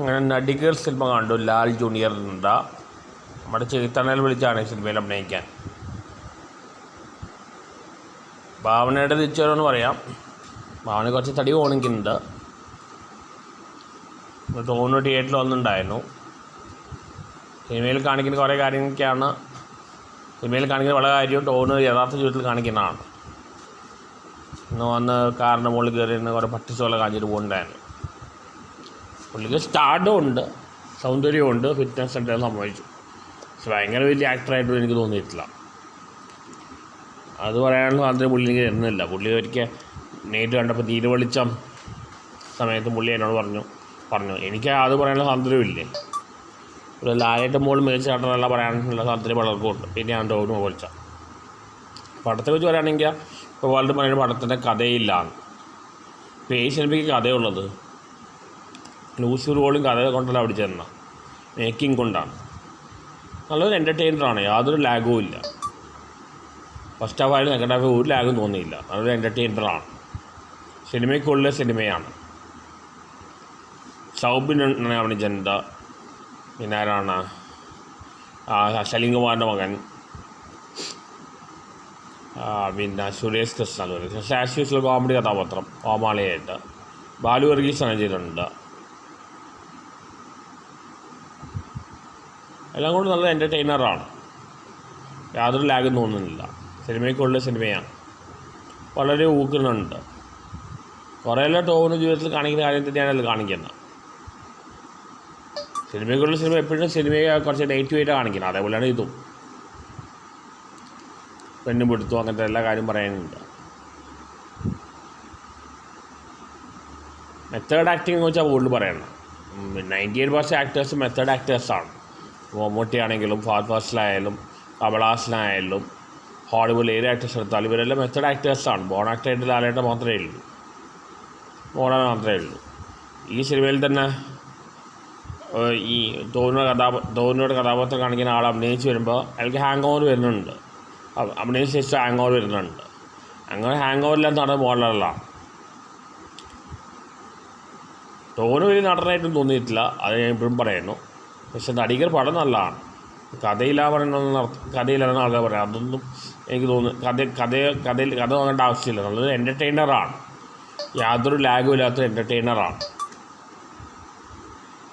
അങ്ങനെ നടികർ സിനിമ കണ്ടു. ലാൽ ജൂനിയറിന്റെ നമ്മുടെ ചെറുത്തണൽ വിളിച്ചാണ് ഈ സിനിമയിൽ അഭിനയിക്കാൻ. ഭാവനയുടെ തിരിച്ചുവരവെന്ന് പറയാം. ഭാവന കുറച്ച് തടി ഓണിക്കുന്നുണ്ട് തോന്നുന്നു തിയേറ്ററിൽ വന്നിട്ടുണ്ടായിരുന്നു. സിനിമയിൽ കാണിക്കുന്ന കുറേ കാര്യങ്ങളൊക്കെയാണ്. സിനിമയിൽ കാണിക്കുന്ന പല കാര്യവും ടോണ് യഥാർത്ഥ ജീവിതത്തിൽ കാണിക്കുന്നതാണ്. ഇന്ന് വന്ന് കാറിന്റെ മുകളിൽ കയറി കുറേ പട്ടിച്ചോല കാണിച്ചിട്ട് പോകുന്നുണ്ടായിരുന്നു പുള്ളിക്ക് സ്റ്റാർഡും ഉണ്ട് സൗന്ദര്യമുണ്ട് ഫിറ്റ്നസ് ഉണ്ട് സംഭവിച്ചു. പക്ഷെ ഭയങ്കര വലിയ ആക്ടറായിട്ടും എനിക്ക് തോന്നിയിട്ടില്ല. അത് പറയാനുള്ള സ്വാതന്ത്ര്യം പുള്ളി എനിക്ക് തരുന്നില്ല. പുള്ളി ഒരിക്കൽ നേരിട്ട് കണ്ടപ്പോൾ തീരെ വെളിച്ചം സമയത്ത് പുള്ളി എന്നോട് പറഞ്ഞു പറഞ്ഞു എനിക്ക് അത് പറയാനുള്ള സ്വാതന്ത്ര്യമില്ലേ ഒരു ലാലേട്ട് മോൾ മികച്ച നടനല്ല പറയാനുള്ള സ്വാതന്ത്ര്യം പലർക്കും ഉണ്ട് പിന്നെ ഞാൻ തോന്നുന്നു പൊളിച്ച പടത്തെ വെച്ച് പറയുകയാണെങ്കിൽ ഇപ്പോൾ വേൾഡ് പറയുന്ന പടത്തിന്റെ കഥയില്ല. ഈ സിനിമയ്ക്ക് കഥയുള്ളത്. ലൂസി റോളും കഥ കൊണ്ടല്ല അവിടെ ചെന്ന മേക്കിംഗ് കൊണ്ടാണ്. നല്ലൊരു എന്റർടൈനറാണ് യാതൊരു ലാഗും ഇല്ല. ഫസ്റ്റ് ഹാഫ് ആയാലും സെക്കൻഡ് ഹാഫ് ഒരു ലാഗും തോന്നിയില്ല. നല്ലൊരു എന്റർടൈനറാണ് സിനിമയ്ക്കുള്ള സിനിമയാണ്. സൗബിനാണ് അഭിനയിച്ചിട്ടുണ്ട് പിന്നെ ആരാണ്? സലീം മകൻ. പിന്നെ സുരേഷ് കൃഷ്ണ പക്ഷേ ആസ് യൂസ്വൽ കോമഡി കഥാപാത്രം. കോമാളിയായിട്ട് ബാലു വർഗീസ് ചെയ്തിട്ടുണ്ട്. എല്ലാം കൊണ്ട് നല്ല എന്റർടൈനറാണ് യാതൊരു ലാഗും തോന്നുന്നില്ല. സിനിമയ്ക്കുള്ള സിനിമയാണ്. വളരെ ഊക്കുന്നുണ്ട് കുറേയെല്ലാം ടോവിന് ജീവിതത്തിൽ കാണിക്കുന്ന കാര്യം തന്നെയാണ് അതിൽ കാണിക്കുന്നത്. സിനിമയ്ക്കുള്ള സിനിമ എപ്പോഴും സിനിമയെ കുറച്ച് നെഗറ്റീവായിട്ട് കാണിക്കുന്നത്. അതേപോലെയാണ് ഇതും. പെണ്ണും പിടുത്തു അങ്ങനത്തെ എല്ലാ കാര്യം പറയാനുണ്ട്. മെത്തേഡ് ആക്ടിംഗ് എന്ന് വെച്ചാൽ കൂടുതൽ പറയണം ninety eight percent actors method ആക്ടേഴ്സാണ് Mammootty ആണെങ്കിലും ഫാർ ഫാസ്റ്റിലായാലും കമലാസിലായാലും ഹോളിവുഡ് ഏത് ആക്ടേഴ്സ് എടുത്താലും ഇവരെല്ലാം മെത്തേഡ് ആക്ടേഴ്സാണ് ബോൺ ആക്ടറായിട്ട് ലാലേട്ട മാത്രമേ ഉള്ളൂ. ബോണ മാത്രമേ ഉള്ളൂ. ഈ സിനിമയിൽ തന്നെ ഈ ധോനിയുടെ കഥാപ ധോനിയുടെ കഥാപാത്രം കാണിക്കുന്ന ആൾ അഭിനയിച്ച് വരുമ്പോൾ അയാൾക്ക് ഹാങ് ഓവർ വരുന്നുണ്ട് അഭിനയിച്ച ശേഷം ഹാങ് ഓവർ വരുന്നുണ്ട്. അങ്ങനെ ഹാങ് ഓവറില്ലാത്ത നടൻ മോഡലാണ് ധോനി വലിയ നടനായിട്ടും തോന്നിയിട്ടില്ല. അത് ഞാൻ ഇപ്പോഴും പറയുന്നു. പക്ഷെ നടികർ പടം നല്ലതാണ്. കഥയില്ല കഥയിലാണ് ആൾക്കാർ പറയാം അതൊന്നും എനിക്ക് തോന്നുന്നു കഥ കഥ കഥയിൽ കഥ നോക്കേണ്ട ആവശ്യമില്ല. നല്ലൊരു എന്റർടൈനറാണ് യാതൊരു ലാഗും ഇല്ലാത്ത എന്റർടൈനറാണ്